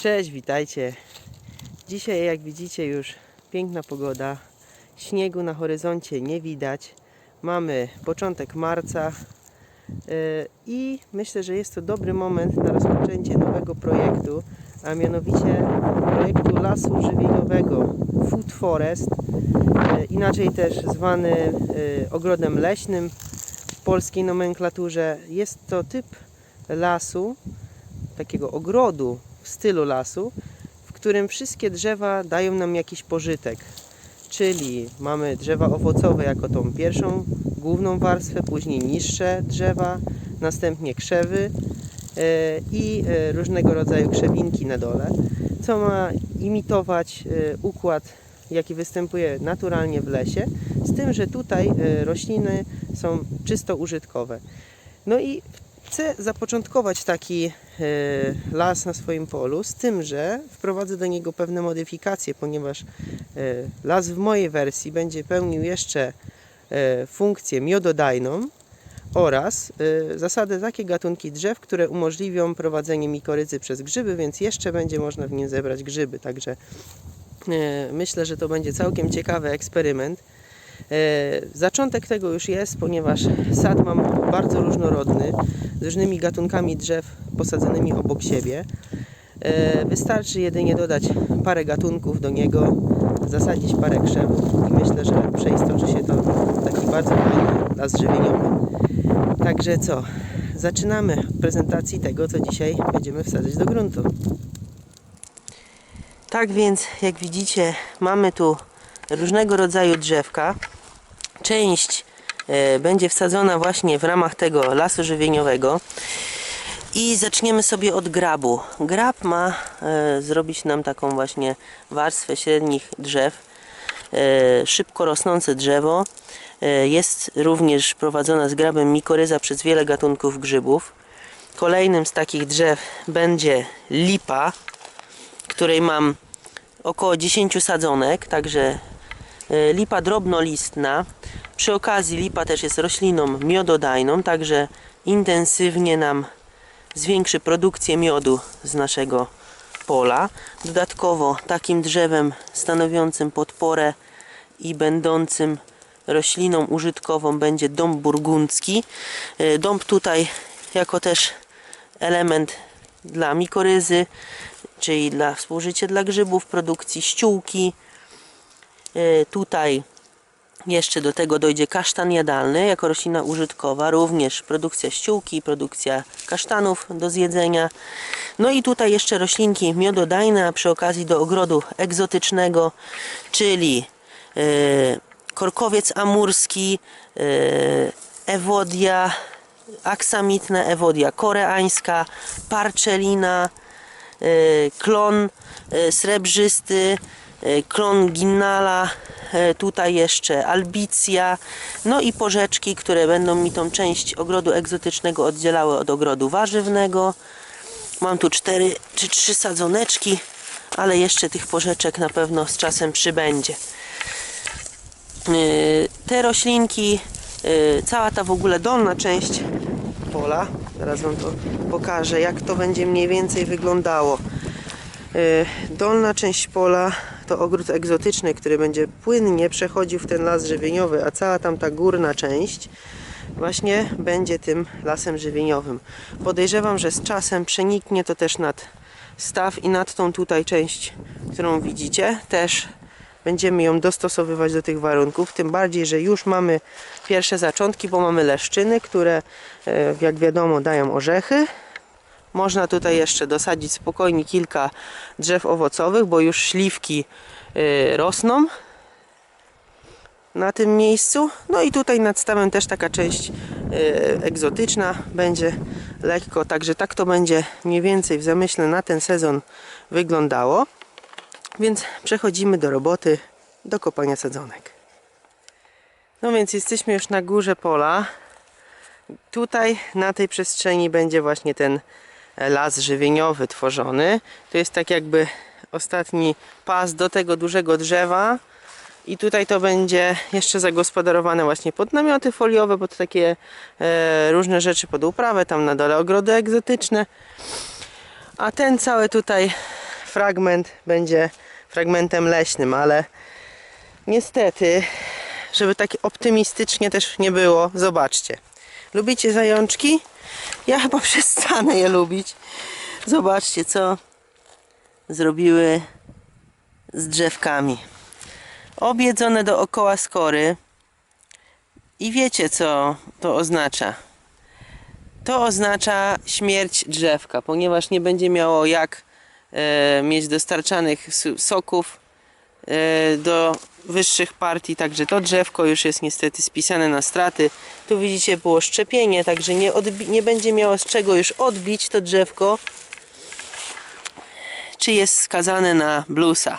Cześć, witajcie. Dzisiaj, jak widzicie, już piękna pogoda. Śniegu na horyzoncie nie widać. Mamy początek marca yy, i myślę, że jest to dobry moment na rozpoczęcie nowego projektu, a mianowicie projektu lasu żywieniowego Food Forest, yy, inaczej też zwany yy, ogrodem leśnym w polskiej nomenklaturze. Jest to typ lasu, takiego ogrodu stylu lasu, w którym wszystkie drzewa dają nam jakiś pożytek. Czyli mamy drzewa owocowe jako tą pierwszą główną warstwę, później niższe drzewa, następnie krzewy e, i e, różnego rodzaju krzewinki na dole, co ma imitować e, układ, jaki występuje naturalnie w lesie, z tym, że tutaj rośliny są czysto użytkowe. No i chcę zapoczątkować taki e, las na swoim polu, z tym, że wprowadzę do niego pewne modyfikacje, ponieważ e, las w mojej wersji będzie pełnił jeszcze e, funkcję miododajną oraz zasady takie gatunki drzew, które umożliwią prowadzenie mikoryzy przez grzyby, więc jeszcze będzie można w nim zebrać grzyby. Także myślę, że to będzie całkiem ciekawy eksperyment. E, Zaczątek tego już jest, ponieważ sad mam bardzo różnorodny, z różnymi gatunkami drzew posadzonymi obok siebie. E, Wystarczy jedynie dodać parę gatunków do niego, zasadzić parę krzewów i myślę, że przeistoczy się to taki bardzo fajny las żywieniowy. Także co? Zaczynamy prezentacji tego, co dzisiaj będziemy wsadzać do gruntu. Tak więc, jak widzicie, mamy tu różnego rodzaju drzewka. Część e, będzie wsadzona właśnie w ramach tego lasu żywieniowego. I zaczniemy sobie od grabu. Grab ma e, zrobić nam taką właśnie warstwę średnich drzew. E, szybko rosnące drzewo. Jest również prowadzona z grabem mikoryza przez wiele gatunków grzybów. Kolejnym z takich drzew będzie lipa, której mam około 10 sadzonek, także lipa drobnolistna. Przy okazji lipa też jest rośliną miododajną, także intensywnie nam zwiększy produkcję miodu z naszego pola. Dodatkowo takim drzewem stanowiącym podporę i będącym rośliną użytkową będzie dąb burgundzki. E, Dąb tutaj jako też element dla mikoryzy, czyli dla współżycia dla grzybów, produkcji ściółki. E, Tutaj jeszcze do tego dojdzie kasztan jadalny jako roślina użytkowa, również produkcja ściółki, produkcja kasztanów do zjedzenia. No i tutaj jeszcze roślinki miododajne, przy okazji do ogrodu egzotycznego, czyli e, korkowiec amurski, e, ewodia aksamitna, ewodia koreańska, parczelina, klon srebrzysty, klon ginnala, e, tutaj jeszcze albicja, no i porzeczki, które będą mi tą część ogrodu egzotycznego oddzielały od ogrodu warzywnego. Mam tu cztery czy trzy sadzoneczki, ale jeszcze tych porzeczek na pewno z czasem przybędzie. Yy, te roślinki, cała ta w ogóle dolna część pola, zaraz Wam to pokażę, jak to będzie mniej więcej wyglądało. Dolna część pola to ogród egzotyczny, który będzie płynnie przechodził w ten las żywieniowy, a cała tamta górna część właśnie będzie tym lasem żywieniowym. Podejrzewam, że z czasem przeniknie to też nad staw i nad tą tutaj część, którą widzicie, też będziemy ją dostosowywać do tych warunków, tym bardziej, że już mamy pierwsze zaczątki, bo mamy leszczyny, które e, jak wiadomo dają orzechy. Można tutaj jeszcze dosadzić spokojnie kilka drzew owocowych, bo już śliwki e, rosną na tym miejscu. No i tutaj nad stawem też taka część e, egzotyczna będzie lekko, także tak to będzie mniej więcej w zamyśle na ten sezon wyglądało. Więc przechodzimy do roboty, do kopania sadzonek. No więc jesteśmy już na górze pola. Tutaj na tej przestrzeni będzie właśnie ten las żywieniowy tworzony. To jest tak jakby ostatni pas do tego dużego drzewa. I tutaj to będzie jeszcze zagospodarowane właśnie pod namioty foliowe, pod takie e, różne rzeczy pod uprawę, tam na dole ogrody egzotyczne. A ten cały tutaj fragment będzie fragmentem leśnym, ale niestety, żeby tak optymistycznie też nie było, zobaczcie. Lubicie zajączki? Ja chyba przestanę je lubić. Zobaczcie, co zrobiły z drzewkami. Objedzone dookoła skory. I wiecie, co to oznacza? To oznacza śmierć drzewka, ponieważ nie będzie miało jak e, mieć dostarczanych soków do wyższych partii, także to drzewko już jest niestety spisane na straty. Tu widzicie było szczepienie, także nie, nie będzie miało z czego już odbić to drzewko, czy jest skazane na blusa.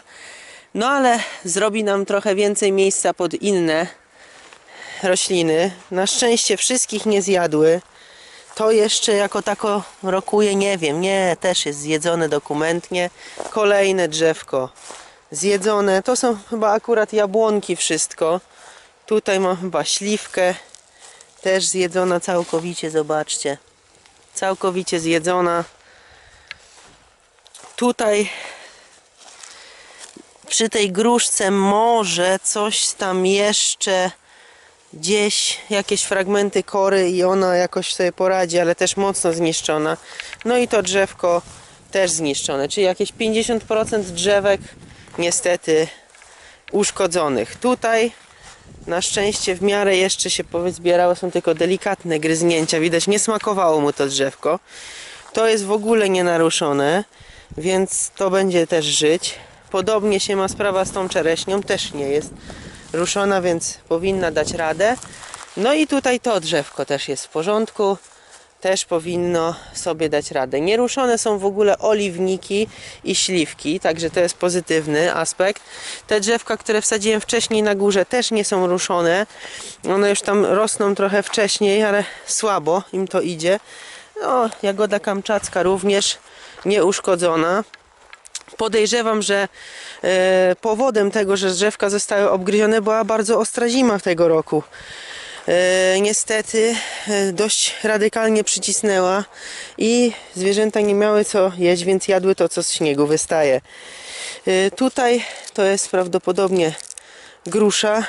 No ale zrobi nam trochę więcej miejsca pod inne rośliny. Na szczęście wszystkich nie zjadły. To jeszcze jako tako rokuje, nie wiem, nie, też jest zjedzone dokumentnie. Kolejne drzewko zjedzone. To są chyba akurat jabłonki wszystko. Tutaj mam chyba śliwkę. Też zjedzona całkowicie, zobaczcie. Całkowicie zjedzona. Tutaj przy tej gruszce może coś tam jeszcze gdzieś jakieś fragmenty kory i ona jakoś sobie poradzi, ale też mocno zniszczona. No i to drzewko też zniszczone, czyli jakieś 50% drzewek niestety uszkodzonych. Tutaj na szczęście w miarę jeszcze się pozbierało, są tylko delikatne gryznięcia. Widać, nie smakowało mu to drzewko. To jest w ogóle nienaruszone, więc to będzie też żyć. Podobnie się ma sprawa z tą czereśnią, też nie jest ruszona, więc powinna dać radę. No i tutaj to drzewko też jest w porządku, też powinno sobie dać radę. Nieruszone są w ogóle oliwniki i śliwki, także to jest pozytywny aspekt. Te drzewka, które wsadziłem wcześniej na górze też nie są ruszone. One już tam rosną trochę wcześniej, ale słabo im to idzie. No, jagoda kamczacka również nieuszkodzona. Podejrzewam, że e, powodem tego, że drzewka zostały obgryzione była bardzo ostra zima tego roku. E, niestety e, dość radykalnie przycisnęła i zwierzęta nie miały co jeść, więc jadły to, co z śniegu wystaje. E, tutaj to jest prawdopodobnie grusza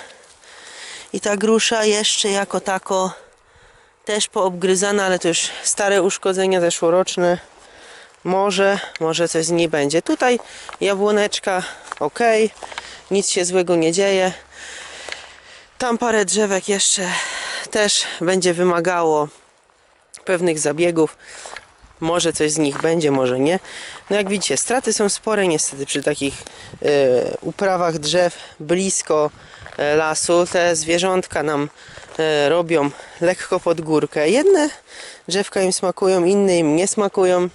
i ta grusza jeszcze jako tako też poobgryzana, ale to już stare uszkodzenia zeszłoroczne. Może, może coś z niej będzie. Tutaj jabłoneczka ok, nic się złego nie dzieje. Tam parę drzewek jeszcze też będzie wymagało pewnych zabiegów. Może coś z nich będzie, może nie. No jak widzicie, straty są spore niestety przy takich e, uprawach drzew blisko e, lasu. Te zwierzątka nam e, robią lekko pod górkę. Jedne drzewka im smakują, inne im nie smakują.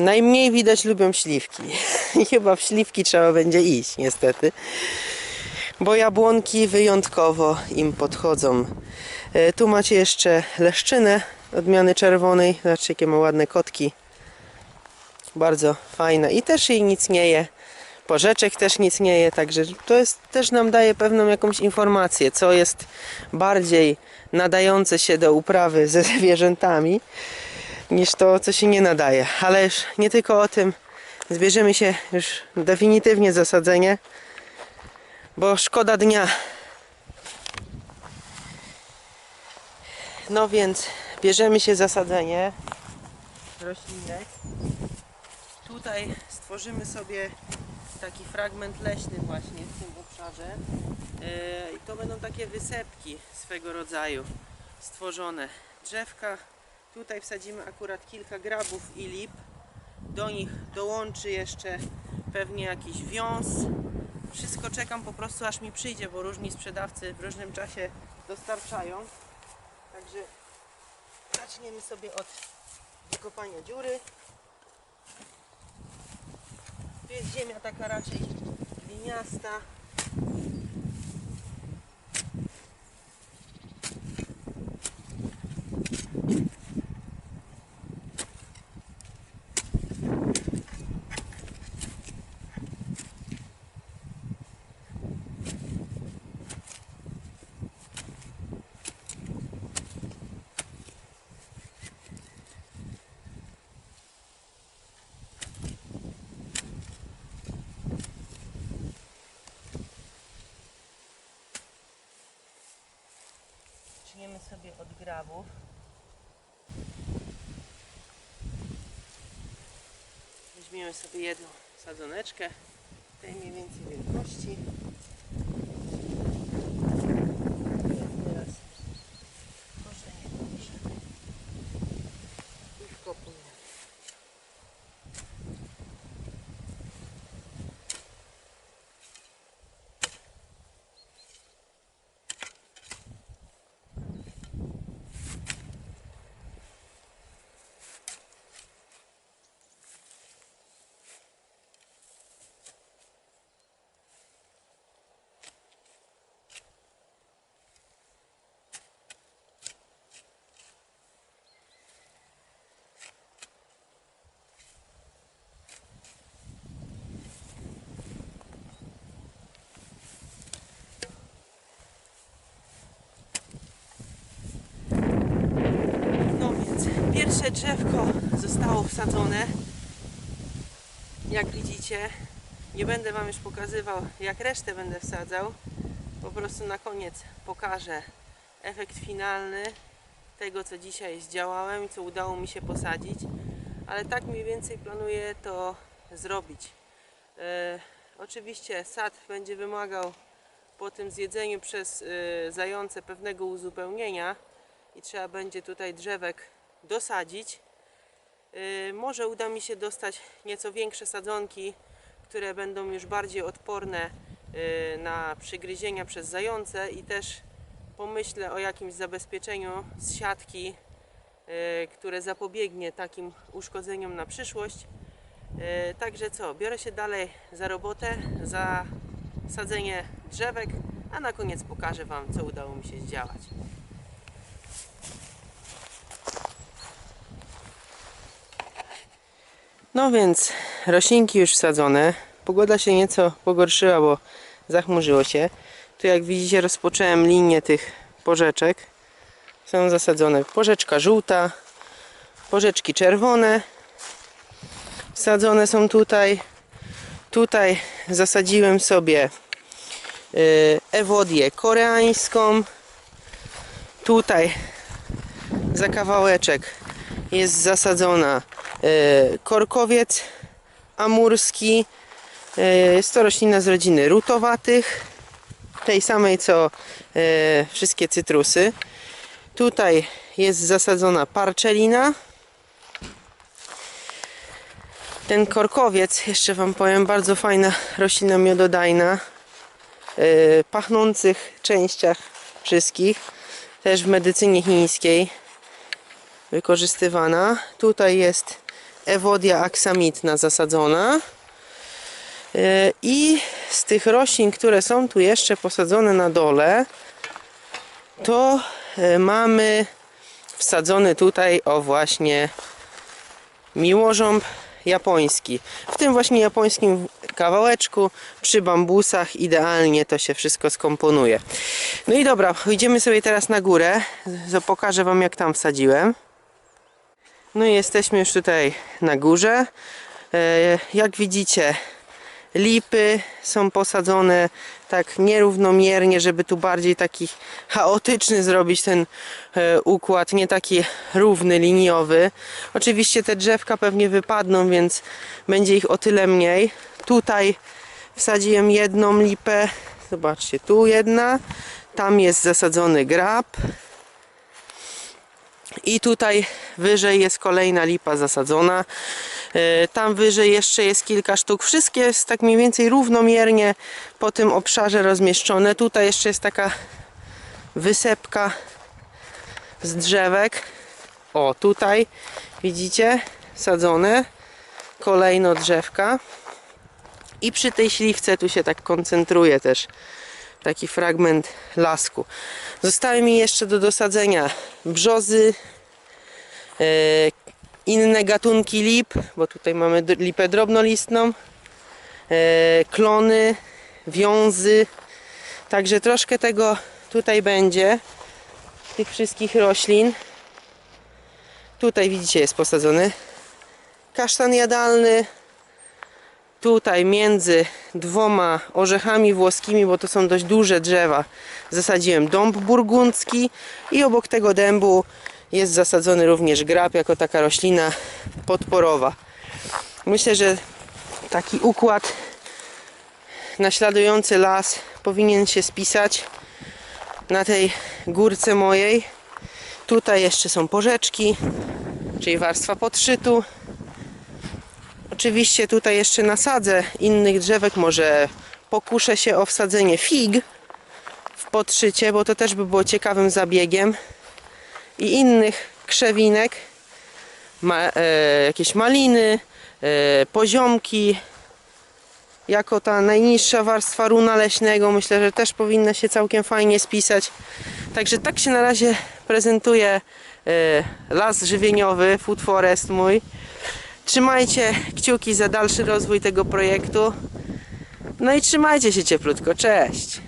Najmniej widać lubią śliwki. I chyba w śliwki trzeba będzie iść, niestety. Bo jabłonki wyjątkowo im podchodzą. E, Tu macie jeszcze leszczynę odmiany czerwonej. Zobaczcie, jakie ma ładne kotki. Bardzo fajne. I też jej nic nie je. Porzeczek też nic nie je, także to jest, też nam daje pewną jakąś informację, co jest bardziej nadające się do uprawy ze zwierzętami niż to, co się nie nadaje. Ale już nie tylko o tym. Zbierzemy się już definitywnie za sadzenie, bo szkoda dnia. No więc bierzemy się za sadzenie roślinek. Tutaj stworzymy sobie taki fragment leśny właśnie w tym obszarze. Yy, I to będą takie wysepki swego rodzaju stworzone. Drzewka Tutaj wsadzimy akurat kilka grabów i lip. Do nich dołączy jeszcze pewnie jakiś wiąz. Wszystko czekam po prostu aż mi przyjdzie, bo różni sprzedawcy w różnym czasie dostarczają. Także zaczniemy sobie od wykopania dziury. Tu jest ziemia taka raczej gliniasta. Zaczniemy sobie od grabów. Weźmiemy sobie jedną sadzoneczkę tej mniej więcej wielkości. Teraz korzenie położymy i wkopujemy. No więc pierwsze drzewko zostało wsadzone. Jak widzicie, nie będę Wam już pokazywał jak resztę będę wsadzał. Po prostu na koniec pokażę efekt finalny tego co dzisiaj zdziałałem i co udało mi się posadzić. Ale tak mniej więcej planuję to zrobić. E, oczywiście sad będzie wymagał po tym zjedzeniu przez e, zające pewnego uzupełnienia i trzeba będzie tutaj drzewek dosadzić. Yy, Może uda mi się dostać nieco większe sadzonki, które będą już bardziej odporne yy, na przygryzienia przez zające i też pomyślę o jakimś zabezpieczeniu z siatki, yy, które zapobiegnie takim uszkodzeniom na przyszłość. Także co, biorę się dalej za robotę, za sadzenie drzewek, a na koniec pokażę Wam, co udało mi się zdziałać. No więc roślinki już wsadzone. Pogoda się nieco pogorszyła, bo zachmurzyło się. Tu jak widzicie rozpocząłem linię tych porzeczek. Są zasadzone porzeczka żółta, porzeczki czerwone. Wsadzone są tutaj. Tutaj zasadziłem sobie y, ewodię koreańską. Tutaj za kawałeczek jest zasadzona korkowiec amurski. E, Jest to roślina z rodziny rutowatych, tej samej co e, wszystkie cytrusy. Tutaj jest zasadzona parczelina. Ten korkowiec, jeszcze Wam powiem, bardzo fajna roślina miododajna, e, pachnących częściach wszystkich, też w medycynie chińskiej wykorzystywana. Tutaj jest ewodia aksamitna zasadzona. Yy, I z tych roślin, które są tu jeszcze posadzone na dole, to yy, mamy wsadzony tutaj o właśnie miłożąb japoński. W tym właśnie japońskim kawałeczku przy bambusach idealnie to się wszystko skomponuje. No i dobra, idziemy sobie teraz na górę. Pokażę Wam jak tam wsadziłem. No i jesteśmy już tutaj na górze. E, Jak widzicie, lipy są posadzone tak nierównomiernie, żeby tu bardziej taki chaotyczny zrobić ten e, układ, nie taki równy, liniowy. Oczywiście te drzewka pewnie wypadną, więc będzie ich o tyle mniej. Tutaj wsadziłem jedną lipę. Zobaczcie, tu jedna. Tam jest zasadzony grab. I tutaj wyżej jest kolejna lipa zasadzona. E, Tam wyżej jeszcze jest kilka sztuk. Wszystkie jest tak mniej więcej równomiernie po tym obszarze rozmieszczone. Tutaj jeszcze jest taka wysepka z drzewek. O, tutaj widzicie sadzone kolejno drzewka. I przy tej śliwce tu się tak koncentruje też taki fragment lasku. Zostały mi jeszcze do dosadzenia brzozy, e, inne gatunki lip, bo tutaj mamy lipę drobnolistną, e, klony, wiązy. Także troszkę tego tutaj będzie, tych wszystkich roślin. Tutaj widzicie jest posadzony kasztan jadalny, Tutaj między dwoma orzechami włoskimi, bo to są dość duże drzewa, zasadziłem dąb burgundzki i obok tego dębu jest zasadzony również grab jako taka roślina podporowa. Myślę, że taki układ naśladujący las powinien się spisać na tej górce mojej. Tutaj jeszcze są porzeczki, czyli warstwa podszytu. Oczywiście tutaj jeszcze nasadzę innych drzewek, może pokuszę się o wsadzenie fig w podszycie, bo to też by było ciekawym zabiegiem i innych krzewinek, ma, e, jakieś maliny, e, poziomki, jako ta najniższa warstwa runa leśnego, myślę, że też powinna się całkiem fajnie spisać. Także tak się na razie prezentuje e, las żywieniowy, Food Forest mój. Trzymajcie kciuki za dalszy rozwój tego projektu. No i trzymajcie się cieplutko. Cześć!